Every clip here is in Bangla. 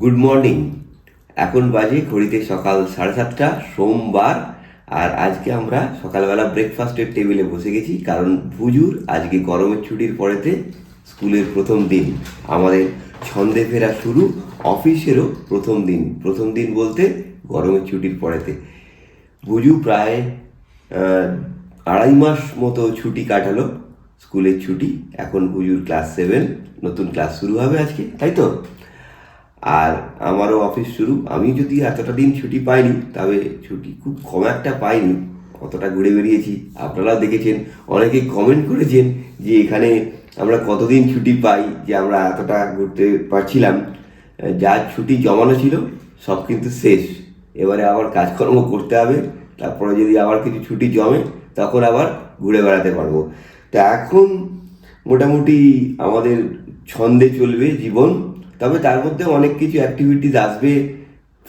গুড মর্নিং এখন বাজে ঘড়িতে সকাল সাড়ে সাতটা, সোমবার। আর আজকে আমরা সকালবেলা ব্রেকফাস্টের টেবিলে বসে গেছি, কারণ ভুজুর আজকে গরমের ছুটির পরেতে স্কুলের প্রথম দিন। আমাদের ছন্দে ফেরা শুরু, অফিসেরও প্রথম দিন। প্রথম দিন বলতে গরমের ছুটির পরেতে। ভুজু প্রায় আড়াই মাস মতো ছুটি কাটালো স্কুলের ছুটি। এখন ভুজুর ক্লাস সেভেন নতুন ক্লাস শুরু হবে আজকে, তাই তো? আর আমারও অফিস শুরু। আমি যদি এতটা দিন ছুটি পাইনি, তবে ছুটি খুব কম একটা পাইনি। কতটা ঘুরে বেরিয়েছি আপনারাও দেখেছেন, অনেকে কমেন্ট করেছেন যে এখানে আমরা কতদিন ছুটি পাই, যে আমরা এতটা ঘুরতে পারছিলাম। যা ছুটি জমানো ছিল, সব কিন্তু শেষ। এবারে আবার কাজকর্ম করতে হবে। তারপরে যদি আবার কিছু ছুটি জমে, তখন আবার ঘুরে বেড়াতে পারব। তা এখন মোটামুটি আমাদের ছন্দে চলবে জীবন। তবে তার মধ্যে অনেক কিছু অ্যাক্টিভিটিস আসবে।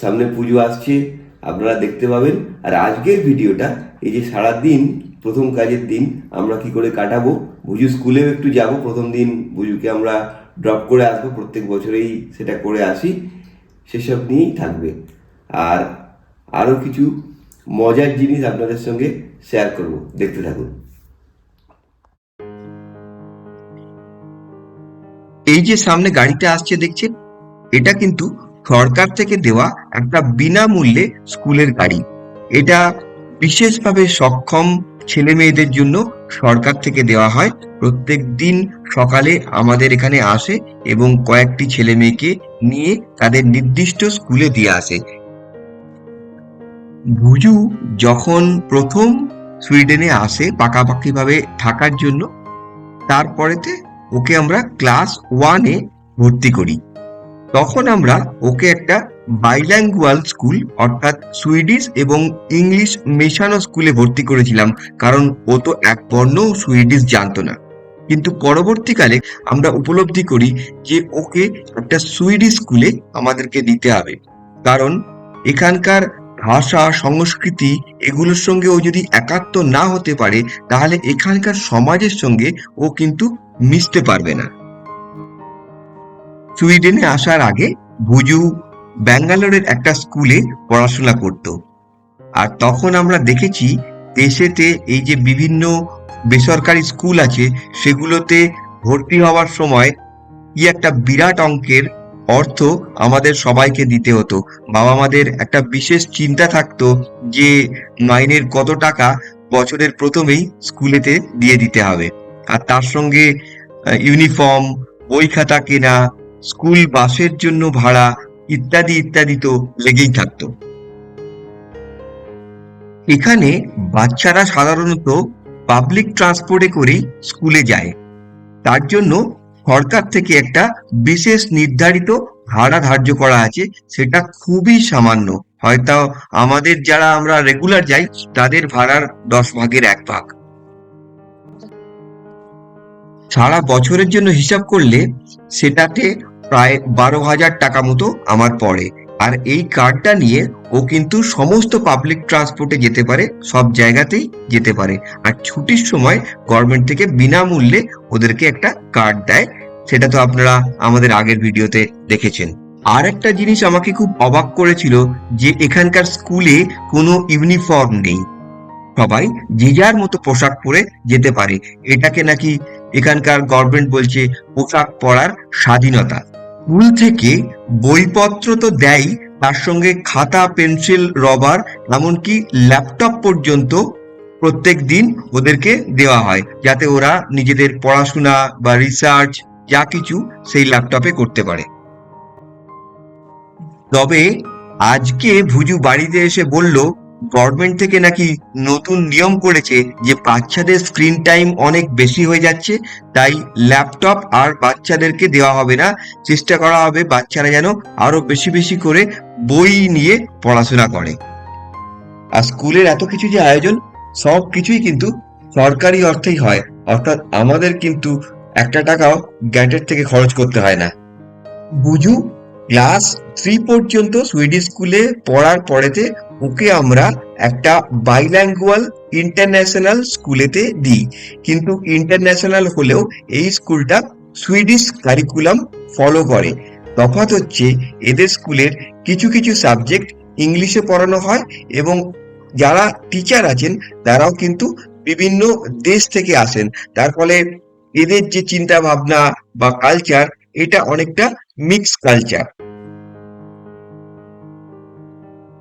সামনে পুজো আসছে, আপনারা দেখতে পাবেন। আর আজকের ভিডিওটা, এই যে সারা দিন প্রথম কাজের দিন, আমরা কি করে কাটাবো? বুঝু স্কুলেও একটু যাব, প্রথম দিন বুঝুকে আমরা ড্রপ করে আসব, প্রত্যেক বছরেই সেটা করে আসি। সেসব নিয়েই থাকবে। আর আরও কিছু মজার জিনিস আপনাদের সঙ্গে শেয়ার করব। দেখতে থাকুন। এই যে সামনে গাড়িটা আসছে দেখছেন? এটা কিন্তু সরকার থেকে দেওয়া একটা বিনামূল্যে স্কুলের গাড়ি। এটা বিশেষভাবে সক্ষম ছেলে মেয়েদের জন্য সরকার থেকে দেওয়া হয়। প্রত্যেক দিন সকালে আমাদের এখানে আসে এবং কয়েকটি ছেলে মেয়েকে নিয়ে তাদের নির্দিষ্ট স্কুলে দিয়ে আসে। ভুজু যখন প্রথম সুইডেনে আসে পাকাপাকি ভাবে থাকার জন্য, তারপরেতে ওকে আমরা ক্লাস ওয়ানে ভর্তি করি। তখন আমরা ওকে একটা বাইল্যাঙ্গুয়াল স্কুল অর্থাৎ সুইডিশ এবং ইংলিশ মেশানো স্কুলে ভর্তি করেছিলাম, কারণ ও তো এক বর্ণ সুইডিশ জানতো না। কিন্তু পরবর্তীকালে আমরা উপলব্ধি করি যে ওকে একটা সুইডিশ স্কুলে আমাদেরকে দিতে হবে। কারণ এখানকার ভাষা, সংস্কৃতি এগুলোর সঙ্গে ও যদি একাত্ম না হতে পারে, তাহলে এখানকার সমাজের সঙ্গে ও কিন্তু মিশতে পারবে না। সুইডেনে আসার আগে ভুজু ব্যাঙ্গালোরের একটা স্কুলে পড়াশোনা করত। আর তখন আমরা দেখেছি, দেশেতে এই যে বিভিন্ন বেসরকারি স্কুল আছে, সেগুলোতে ভর্তি হওয়ার সময় কি একটা বিরাট অঙ্কের অর্থ আমাদের সবাইকে দিতে হতো। বাবা মাদের একটা বিশেষ চিন্তা থাকতো যে মাইনের কত টাকা বছরের প্রথমেই স্কুলেতে দিয়ে দিতে হবে। আর তার সঙ্গে ইউনিফর্ম বই খাতা কেনা স্কুল বাসের জন্য ভাড়া ইত্যাদি ইত্যাদি তো লেগেই থাকতো। এখানে বাচ্চারা সাধারণত পাবলিক ট্রান্সপোর্টে করেই স্কুলে যায়। তার জন্য সরকার থেকে একটা বিশেষ নির্ধারিত ভাড়া ধার্য করা আছে, সেটা খুবই সামান্য। হয়তো আমাদের যারা আমরা রেগুলার যাই, তাদের ভাড়ার দশ ভাগের এক ভাগ। সারা বছরের জন্য হিসাব করলে সেটাতে প্রায় বারো হাজার টাকা মতো আমার পড়ে। আর এই কার্ডটা নিয়ে ও কিন্তু সমস্ত পাবলিক ট্রান্সপোর্টে যেতে পারে, সব জায়গাতেই যেতে পারে। আর ছুটির সময় গভর্নমেন্ট থেকে বিনামূল্যে ওদেরকে একটা কার্ড দেয়। সেটা তো আপনারা আমাদের আগের ভিডিওতে দেখেছেন। আর একটা জিনিস আমাকে খুব অবাক করেছিল যে এখানকার স্কুলে কোনো ইউনিফর্ম নেই। সবাই যে যার মতো পোশাক পরে যেতে পারে। এটাকে নাকি এখানকার গভর্নমেন্ট বলছে পোশাক পরার স্বাধীনতা। স্কুল থেকে বইপত্র তো দেয়, তার সঙ্গে খাতা, পেন্সিল, রবার, এমনকি ল্যাপটপ পর্যন্ত প্রত্যেক দিন ওদেরকে দেওয়া হয়, যাতে ওরা নিজেদের পড়াশোনা বা রিসার্চ যা কিছু সেই ল্যাপটপে করতে পারে। তবে আজকে ভুজু বাড়িতে এসে বলল গভর্নমেন্ট থেকে নাকি নতুন নিয়ম করেছে যে বাচ্চাদের স্ক্রিন টাইম অনেক বেশি হয়ে যাচ্ছে, তাই ল্যাপটপ আর বাচ্চাদেরকে দেওয়া হবে না। চেষ্টা করা হবে বাচ্চারা যেন আরও বেশি বেশি করে বই নিয়ে পড়াশোনা করে। আর স্কুলের এত কিছু যে আয়োজন, সব কিছুই কিন্তু সরকারি অর্থেই হয়। অর্থাৎ আমাদের কিন্তু একটা টাকাও গ্যাটের থেকে খরচ করতে হয় না। বুঝু ক্লাস থ্রি পর্যন্ত সুইডিশ স্কুলে পড়ার পরেতে ওকে আমরা একটা বাইল্যাঙ্গুয়াল ইন্টারন্যাশনাল স্কুলেতে দিই। কিন্তু ইন্টারন্যাশনাল হলেও এই স্কুলটা সুইডিশ কারিকুলাম ফলো করে। তফাৎ হচ্ছে এদের স্কুলের কিছু কিছু সাবজেক্ট ইংলিশে পড়ানো হয় এবং যারা টিচার আছেন, তারাও কিন্তু বিভিন্ন দেশ থেকে আসেন। তার ফলে এদের যে চিন্তা ভাবনা বা কালচার এটা অনেকটা মিক্স কালচার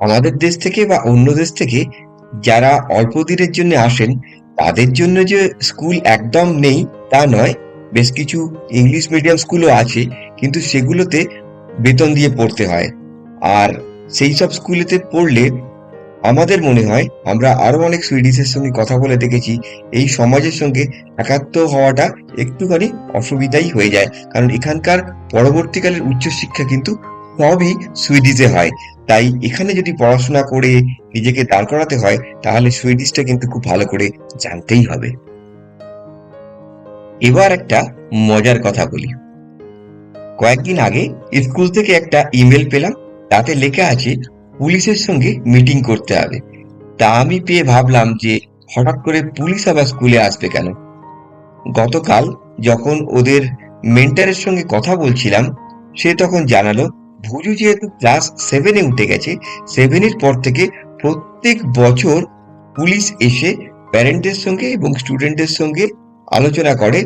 আমাদের দেশ থেকে বা অন্য দেশ থেকে যারা অল্প দিনের জন্য আসেন, তাদের জন্য যে স্কুল একদম নেই, তা নয়। বেশ কিছু ইংলিশ মিডিয়াম স্কুলও আছে, কিন্তু সেগুলোতে বেতন দিয়ে পড়তে হয়। আর সেই সব স্কুলেতে পড়লে আমাদের মনে হয় আমরা আরও অনেক সুইডিশের সঙ্গে কথা বলে দেখেছি, এই সমাজের সঙ্গে একাত্ম হওয়াটা একটুখানি অসুবিধাই হয়ে যায়। কারণ এখানকার পরবর্তীকালের উচ্চশিক্ষা কিন্তু সবই সুইডিশে হয়। তাই এখানে যদি পড়াশোনা করে নিজেকে দাঁড় করাতে হয়, তাহলে সুইডিশটা কিন্তু খুব ভালো করে জানতেই হবে। এবার একটা মজার কথা বলি। কয়েকদিন আগে স্কুল থেকে একটা ইমেল পেলাম, তাতে লেখা আছে পুলিশের সঙ্গে মিটিং করতে হবে। তা আমি পেয়ে ভাবলাম যে হঠাৎ করে পুলিশ আবার স্কুলে আসবে কেন? গতকাল যখন ওদের মেন্টারের সঙ্গে কথা বলছিলাম, সে তখন জানালো, ভুজু যেহেতু ক্লাস সেভেনে উঠে গেছে সেভেনের পর থেকে প্রত্যেক বছর পুলিশ এসে প্যারেন্টদের সঙ্গে এবং স্টুডেন্টদের সঙ্গে আলোচনা করে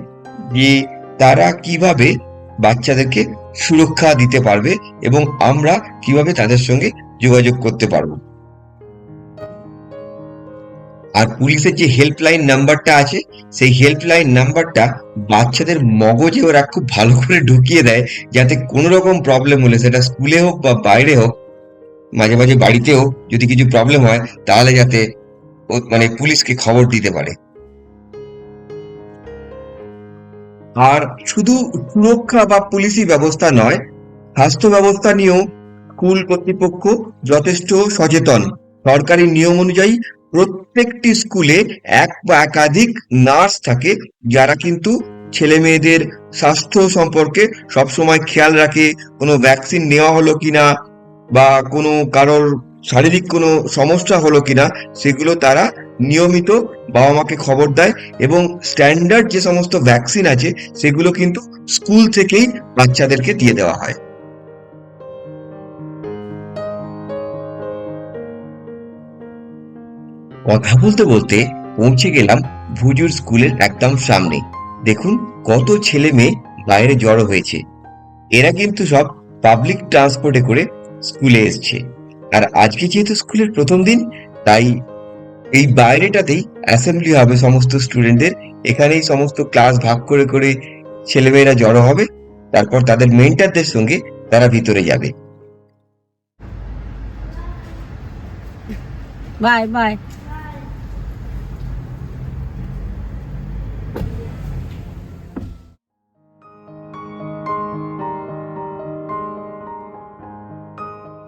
যে তারা কীভাবে বাচ্চাদেরকে সুরক্ষা দিতে পারবে এবং আমরা কীভাবে তাদের সঙ্গে যোগাযোগ করতে পারব। আর পুলিশের যে হেল্পলাইন নাম্বারটা আছে, সেই হেল্পলাইন নাম্বারটা বাচ্চাদের মগজে ওরা খুব ভালো করে ঢুকিয়ে দেয়, যাতে কোনো রকম প্রবলেম হলে, সেটা স্কুলে হোক বা বাইরে হোক, মাঝে মাঝে বাড়িতেও যদি কিছু প্রবলেম হয়, তাহলে যাতে মানে পুলিশকে খবর দিতে পারে। আর শুধু সুরক্ষা বা পুলিশি ব্যবস্থা নয়, স্বাস্থ্য ব্যবস্থা নিয়েও স্কুল কর্তৃপক্ষ যথেষ্ট সচেতন। সরকারি নিয়ম অনুযায়ী প্রত্যেকটি স্কুলে এক বা একাধিক নার্স থাকে, যারা কিন্তু ছেলে মেয়েদের স্বাস্থ্য সম্পর্কে সবসময় খেয়াল রাখে, কোনো ভ্যাকসিন নেওয়া হলো কিনা বা কোনো কারোর শারীরিক কোনো সমস্যা হলো কিনা সেগুলো তারা নিয়মিত বাবা মাকে খবর দেয় এবং স্ট্যান্ডার্ড যে সমস্ত ভ্যাকসিন আছে সেগুলো কিন্তু স্কুল থেকেই বাচ্চাদেরকে দিয়ে দেওয়া হয়। কথা বলতে বলতে পৌঁছে গেলাম ভুজুর স্কুলের একদম সামনে। দেখুন কত ছেলে মেয়ে বাইরে জড়ো হয়েছে। এরা কিন্তু সব পাবলিক ট্রান্সপোর্টে করে স্কুলে এসছে। আর আজকে যেহেতু স্কুলের প্রথম দিন, তাই এই বাইরেটাতেই অ্যাসেম্বলি হবে সমস্ত স্টুডেন্টদের এখানেই সমস্ত ক্লাস ভাগ করে করে ছেলেমেয়েরা জড়ো হবে, তারপর তাদের মেন্টারদের সঙ্গে তারা ভিতরে যাবে বাই bye.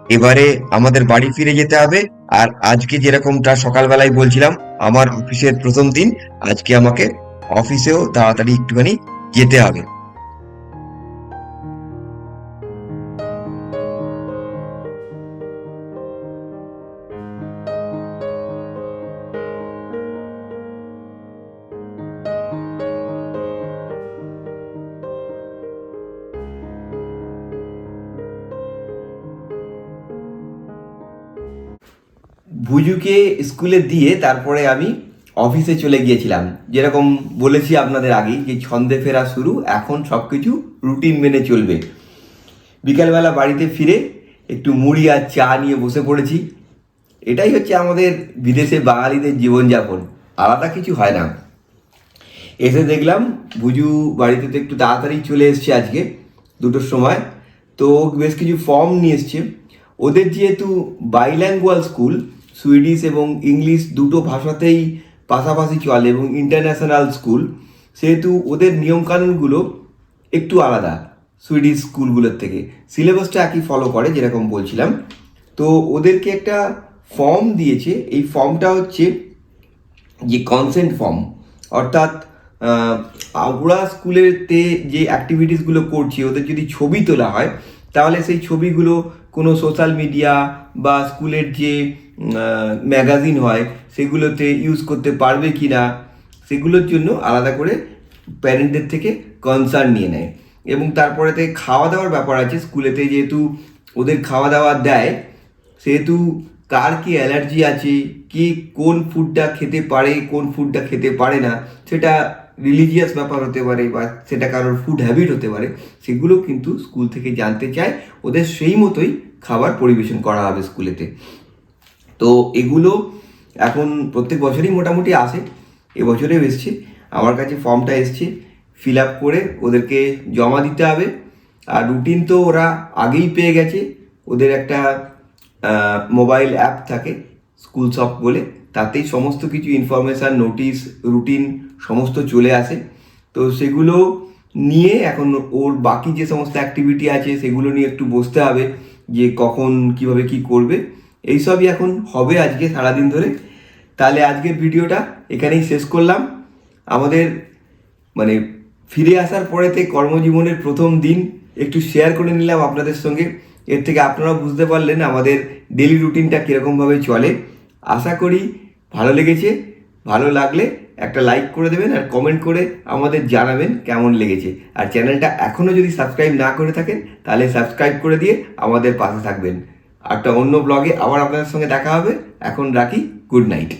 এবারে আমাদের বাড়ি ফিরে যেতে হবে। আর আজকে যেরকমটা সকালবেলায় বলছিলাম, আমার অফিসের প্রথম দিন, আজকে আমাকে অফিসেও তাড়াতাড়ি একটুখানি যেতে হবে। ভুজুকে স্কুলে দিয়ে তারপরে আমি অফিসে চলে গিয়েছিলাম। যেরকম বলেছি আপনাদের আগেই যে ছন্দে ফেরা শুরু, এখন সব কিছু রুটিন মেনে চলবে। বিকালবেলা বাড়িতে ফিরে একটু মুড়ি আর চা নিয়ে বসে পড়েছি। এটাই হচ্ছে আমাদের বিদেশে বাঙালিদের জীবনযাপন, আলাদা কিছু হয় না। এসে দেখলাম ভুজু বাড়িতে তো একটু তাড়াতাড়ি চলে এসছে আজকে, দুটোর সময়। তো বেশ কিছু ফর্ম নিয়ে এসছে। ওদের যেহেতু বাইল্যাঙ্গুয়াল স্কুল সুইডিশ এবং ইংলিশ দুটো ভাষাতেই পাশাপাশি চলে এবং ইন্টারন্যাশনাল স্কুল। সেহেতু ওদের নিয়মকানুনগুলো একটু আলাদা সুইডিশ স্কুলগুলোর থেকে। সিলেবাসটা একই ফলো করে, যেরকম বলছিলাম। তো ওদেরকে একটা ফর্ম দিয়েছে। এই ফর্মটা হচ্ছে যে কনসেন্ট ফর্ম অর্থাৎ আমরা স্কুলেতে যে অ্যাক্টিভিটিসগুলো করছি, ওদের যদি ছবি তোলা হয়, তাহলে সেই ছবিগুলো কোনো সোশ্যাল মিডিয়া বা স্কুলের যে ম্যাগাজিন হয়, সেগুলোতে ইউজ করতে পারবে কি না সেগুলোর জন্য আলাদা করে প্যারেন্টদের থেকে কনসার্ন নিয়ে নেয়। এবং তারপরেতে খাওয়া দাওয়ার ব্যাপার আছে, স্কুলেতে যেহেতু ওদের খাওয়া দাওয়া দেয়, সেহেতু কার কি অ্যালার্জি আছে, কি কোন ফুডটা খেতে পারে, কোন ফুডটা খেতে পারে না, সেটা রিলিজিয়াস ব্যাপার হতে পারে বা সেটা কারোর ফুড হ্যাবিট হতে পারে, সেগুলো কিন্তু স্কুল থেকে জানতে চায়, ওদের সেই মতোই খাবার পরিবেশন করা হবে স্কুলেতে তো এগুলো এখন প্রত্যেক বছরই মোটামুটি আসে, এবছরেও এসছে। আমার কাছে ফর্মটা এসছে ফিল আপ করে ওদেরকে জমা দিতে হবে। আর রুটিন তো ওরা আগেই পেয়ে গেছে, ওদের একটা মোবাইল অ্যাপ থাকে স্কুল শপ বলে, তাতেই সমস্ত কিছু ইনফরমেশান নোটিশ রুটিন সমস্ত চলে আসে। তো সেগুলো নিয়ে এখন ওর বাকি যে সমস্ত অ্যাক্টিভিটি আছে, সেগুলো নিয়ে একটু বসতে হবে যে কখন কীভাবে কি করবে। এইসবই এখন হবে আজকে সারাদিন ধরে। তাহলে আজকের ভিডিওটা এখানেই শেষ করলাম। আমাদের মানে ফিরে আসার পরেতে কর্মজীবনের প্রথম দিন একটু শেয়ার করে নিলাম আপনাদের সঙ্গে। এর থেকে আপনারাও বুঝতে পারলেন আমাদের ডেলি রুটিনটা কীরকমভাবে চলে। আশা করি ভালো লেগেছে, ভালো লাগলে একটা লাইক করে দেবেন আর কমেন্ট করে আমাদের জানাবেন কেমন লেগেছে। আর চ্যানেলটা এখনও যদি সাবস্ক্রাইব না করে থাকেন, তাহলে সাবস্ক্রাইব করে দিয়ে আমাদের পাশে থাকবেন। একটা অন্য ব্লগে আবার আপনাদের সঙ্গে দেখা হবে। এখন রাখি গুড নাইট